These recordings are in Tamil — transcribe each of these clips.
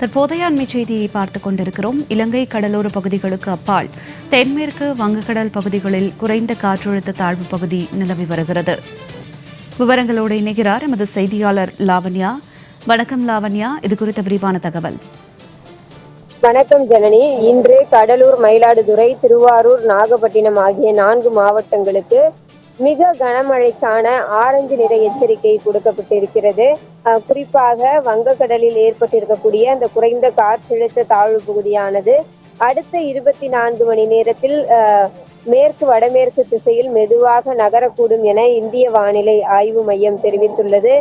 தற்போதைய அண்மை செய்தியை பார்த்துக் கொண்டிருக்கிறோம். இலங்கை கடலோர பகுதிகளுக்கு அப்பால் தென்மேற்கு வங்கக்கடல் பகுதிகளில் குறைந்த காற்றழுத்த தாழ்வு பகுதி நிலவி வருகிறது. விவரங்களோடு இணைகிறார் எமது செய்தியாளர் லாவண்யா. வணக்கம் லாவண்யா. இது குறித்த விரிவான தகவல். வணக்கம் ஜனனி. இன்று கடலூர் மயிலாடுதுறை திருவாரூர் நாகப்பட்டினம் ஆகிய நான்கு மாவட்டங்களுக்கு மிக கனமழைக்கான ஆரஞ்சு நிற எச்சரிக்கை கொடுக்கப்பட்டிருக்கிறது. குறிப்பாக வங்கக்கடலில் ஏற்பட்டிருக்கக்கூடிய அந்த குறைந்த காற்றழுத்த தாழ்வு பகுதியானது அடுத்த இருபத்தி நான்கு மணி நேரத்தில் மேற்கு வடமேற்கு திசையில் மெதுவாக நகரக்கூடும் என இந்திய வானிலை ஆய்வு மையம் தெரிவித்துள்ளது.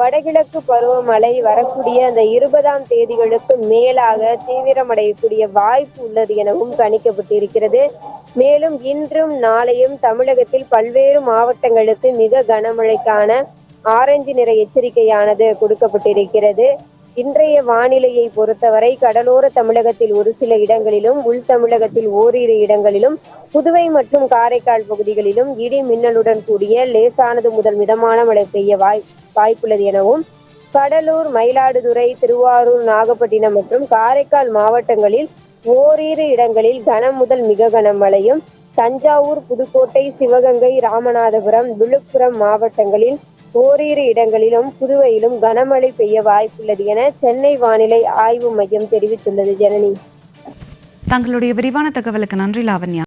வடகிழக்கு பருவமழை வரக்கூடிய அந்த இருபதாம் தேதிகளுக்கு மேலாக தீவிரமடையக்கூடிய வாய்ப்பு உள்ளது எனவும் கணிக்கப்பட்டிருக்கிறது. மேலும் இன்றும் நாளையும் தமிழகத்தில் பல்வேறு மாவட்டங்களுக்கு மிக கனமழைக்கான ஆரஞ்சு நிற எச்சரிக்கையானது கொடுக்கப்பட்டிருக்கிறது. இன்றைய வானிலையை பொறுத்தவரை கடலோர தமிழகத்தில் ஒரு சில இடங்களிலும் உள் தமிழகத்தில் ஓரிரு இடங்களிலும் புதுவை மற்றும் காரைக்கால் பகுதிகளிலும் இடி மின்னலுடன் கூடிய லேசானது முதல் மிதமான மழை பெய்ய வாய் வாய்ப்புள்ளது எனவும் கடலூர் மயிலாடுதுறை திருவாரூர் நாகப்பட்டினம் மற்றும் காரைக்கால் மாவட்டங்களில் ஓரிரு இடங்களில் கனம் முதல் மிக கனமழையும் தஞ்சாவூர் புதுக்கோட்டை சிவகங்கை ராமநாதபுரம் விழுப்புரம் மாவட்டங்களில் ஓரிரு இடங்களிலும் புதுவையிலும் கனமழை பெய்ய வாய்ப்புள்ளது என சென்னை வானிலை ஆய்வு மையம் தெரிவித்துள்ளது ஜனனி. தங்களுடைய விரிவான தகவலுக்கு நன்றி லாவண்யா.